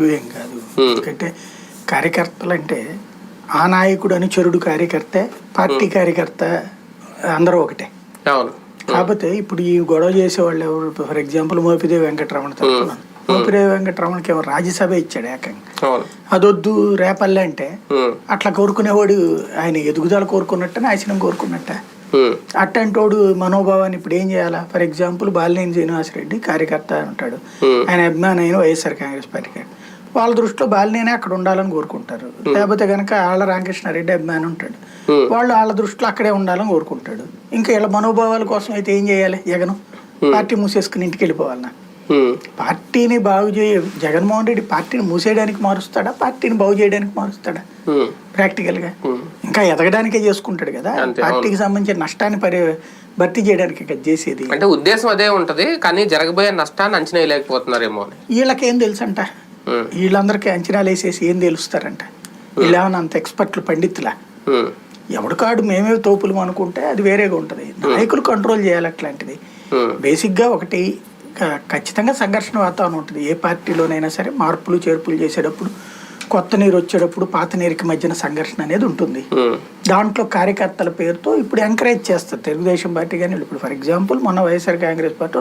Issue ఏం కాదు ఎందుకంటే కార్యకర్తలు అంటే ఆ నాయకుడు అనుచరుడు కార్యకర్త పార్టీ కార్యకర్త అందరూ ఒకటే. అవును. కాకపోతే ఇప్పుడు ఈ గొడవ చేసేవాళ్ళు ఎవరు? ఫర్ ఎగ్జాంపుల్ మోపిదేవి వెంకటరమణ తరపున మోపిదేవి వెంకటరమణకి ఏమో రాజ్యసభ ఇచ్చాడు ఏకంగా. అదొద్దు రేపల్లె అంటే అట్లా కోరుకునేవాడు ఆయన ఎదుగుదల కోరుకున్నట్ట నాశనం కోరుకున్నట్ట. అట్టంటోడు మనోభావాన్ని ఇప్పుడు ఏం చేయాలా? ఫర్ ఎగ్జాంపుల్ బాలినేని శ్రీనివాసరెడ్డి కార్యకర్త అని ఉంటాడు. ఆయన అభిమాని అయిన వైఎస్ఆర్ కాంగ్రెస్ పార్టీకి వాళ్ళ దృష్టిలో బాలినేనే అక్కడ ఉండాలని కోరుకుంటారు. లేకపోతే కనుక ఆళ్ళ రామకృష్ణారెడ్డి అభిమాని ఉంటాడు. వాళ్ళు వాళ్ళ దృష్టిలో అక్కడే ఉండాలని కోరుకుంటాడు. ఇంకా వీళ్ళ మనోభావాల కోసం అయితే ఏం చేయాలి? జగన్. పార్టీ మూసేసుకుని ఇంటికి వెళ్ళిపోవాలన్నా పార్టీని బాగు చేయ జగన్మోహన్ రెడ్డి పార్టీని మూసేయడానికి మారుస్తాడా? పార్టీని బాగు చేయడానికి మారుస్తాడా? ప్రాక్టికల్గా. ఇంకా ఎదగడానికే చేసుకుంటాడు కదా. పార్టీకి సంబంధించిన నష్టాన్ని పరి భర్తీ చేయడానికి చేసేది. అంటే ఉద్దేశం అదే ఉంటది కానీ జరగబోయే నష్టాన్ని అంచనా వేయలేకపోతున్నారేమో వీళ్ళకేం తెలుసంట? వీళ్ళందరికీ అంచనాలు వేసేసి ఏం తెలుస్తారంట? వీళ్ళేమన్నా అంత ఎక్స్పర్ట్లు పండితులా? ఎవడు కాడు మేమే తోపులు అనుకుంటే అది వేరేగా ఉంటుంది. నాయకులు కంట్రోల్ చేయాలి అట్లాంటిది. బేసిక్గా ఒకటి ఖచ్చితంగా సంఘర్షణ వాతావరణం ఉంటుంది. ఏ పార్టీలోనైనా సరే మార్పులు చేర్పులు చేసేటప్పుడు కొత్త నీరు వచ్చేటప్పుడు పాత నీరుకి మధ్యన సంఘర్షణ అనేది ఉంటుంది. దాంట్లో కార్యకర్తల పేరుతో ఇప్పుడు ఎంకరేజ్ చేస్తారు. తెలుగుదేశం పార్టీ కానీ ఇప్పుడు ఫర్ ఎగ్జాంపుల్ మొన్న వైఎస్ఆర్ కాంగ్రెస్ పార్టీ